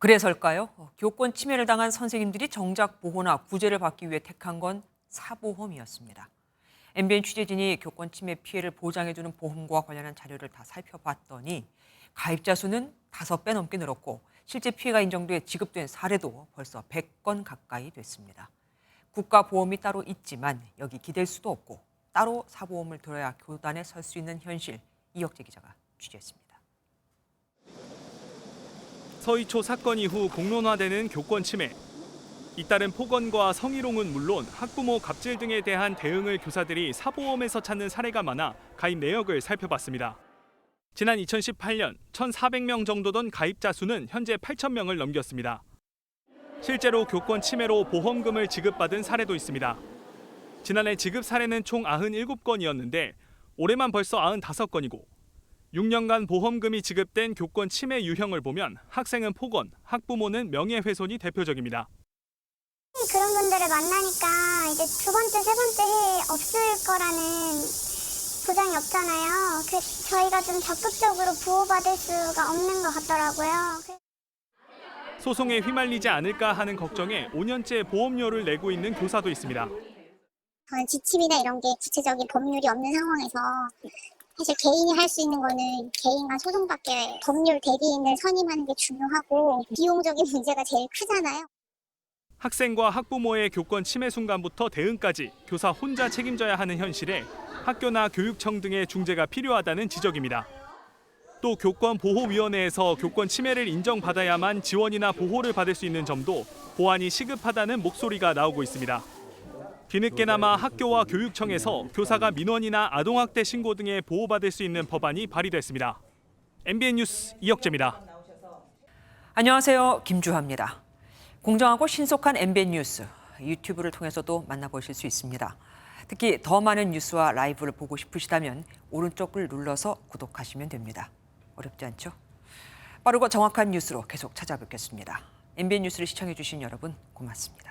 그래서일까요? 어, 교권 침해를 당한 선생님들이 정작 보호나 구제를 받기 위해 택한 건 사보험이었습니다. MBN 취재진이 교권 침해 피해를 보장해주는 보험과 관련한 자료를 다 살펴봤더니 가입자 수는 다섯 배 넘게 늘었고 실제 피해가 인정돼 지급된 사례도 벌써 100건 가까이 됐습니다. 국가 보험이 따로 있지만 여기 기댈 수도 없고 따로 사보험을 들어야 교단에 설 수 있는 현실 이혁재 기자가 취재했습니다. 서희초 사건 이후 공론화되는 교권 침해. 잇따른 폭언과 성희롱은 물론 학부모 갑질 등에 대한 대응을 교사들이 사보험에서 찾는 사례가 많아 가입 내역을 살펴봤습니다. 지난 2018년 1,400명 정도던 가입자 수는 현재 8,000명을 넘겼습니다. 실제로 교권 침해로 보험금을 지급받은 사례도 있습니다. 지난해 지급 사례는 총 97건이었는데 올해만 벌써 95건이고 6년간 보험금이 지급된 교권 침해 유형을 보면 학생은 폭언, 학부모는 명예훼손이 대표적입니다. 그런 분들을 만나니까 이제 두 번째, 세 번째 해에 없을 거라는 보장이 없잖아요. 그 저희가 좀 적극적으로 보호받을 수가 없는 것 같더라고요. 소송에 휘말리지 않을까 하는 걱정에 5년째 보험료를 내고 있는 교사도 있습니다. 저는 지침이나 이런 게 구체적인 법률이 없는 상황에서 사실 개인이 할 수 있는 거는 개인과 소송밖에 법률 대리인을 선임하는 게 중요하고 비용적인 문제가 제일 크잖아요. 학생과 학부모의 교권 침해 순간부터 대응까지 교사 혼자 책임져야 하는 현실에 학교나 교육청 등의 중재가 필요하다는 지적입니다. 또 교권보호위원회에서 교권 침해를 인정받아야만 지원이나 보호를 받을 수 있는 점도 보완이 시급하다는 목소리가 나오고 있습니다. 뒤늦게나마 학교와 교육청에서 교사가 민원이나 아동학대 신고 등에 보호받을 수 있는 법안이 발의됐습니다. MBN 뉴스 이혁재입니다. 안녕하세요. 김주하입니다. 공정하고 신속한 MBN 뉴스 유튜브를 통해서도 만나보실 수 있습니다. 특히 더 많은 뉴스와 라이브를 보고 싶으시다면 오른쪽을 눌러서 구독하시면 됩니다. 어렵지 않죠? 빠르고 정확한 뉴스로 계속 찾아뵙겠습니다. MBN 뉴스를 시청해 주신 여러분 고맙습니다.